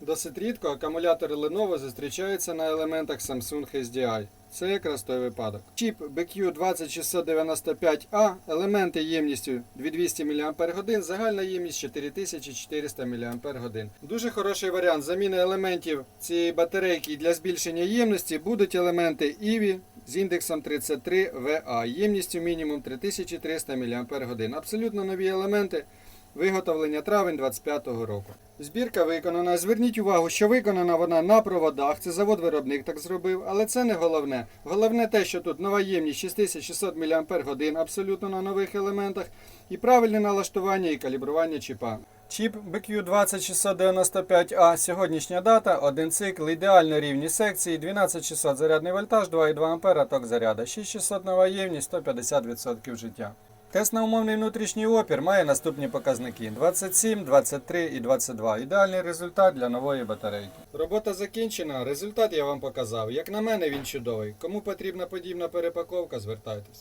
Досить рідко акумулятори Lenovo зустрічаються на елементах Samsung SDI. Це якраз той випадок. Чіп BQ20695A, елементи ємністю 2200 мАч, загальна ємність 4400 мАч. Дуже хороший варіант заміни елементів цієї батарейки для збільшення ємності будуть елементи EVI з індексом 33VA, ємністю мінімум 3300 мАч. Абсолютно нові елементи. Виготовлення травень 25-го року. Збірка виконана. Зверніть увагу, що виконана вона на проводах. Це завод-виробник так зробив, але це не головне. Головне те, що тут нова ємність 6600 мАч абсолютно на нових елементах, і правильне налаштування і калібрування чіпа. Чіп BQ20695A, сьогоднішня дата, один цикл, ідеально рівні секції, 12600 зарядний вольтаж, 2,2 А ток заряда, 6600 нова ємність, 150% життя. Тест на умовний внутрішній опір має наступні показники: 27, 23 і 22. Ідеальний результат для нової батарейки. Робота закінчена. Результат я вам показав. Як на мене, він чудовий. Кому потрібна подібна перепаковка, звертайтесь.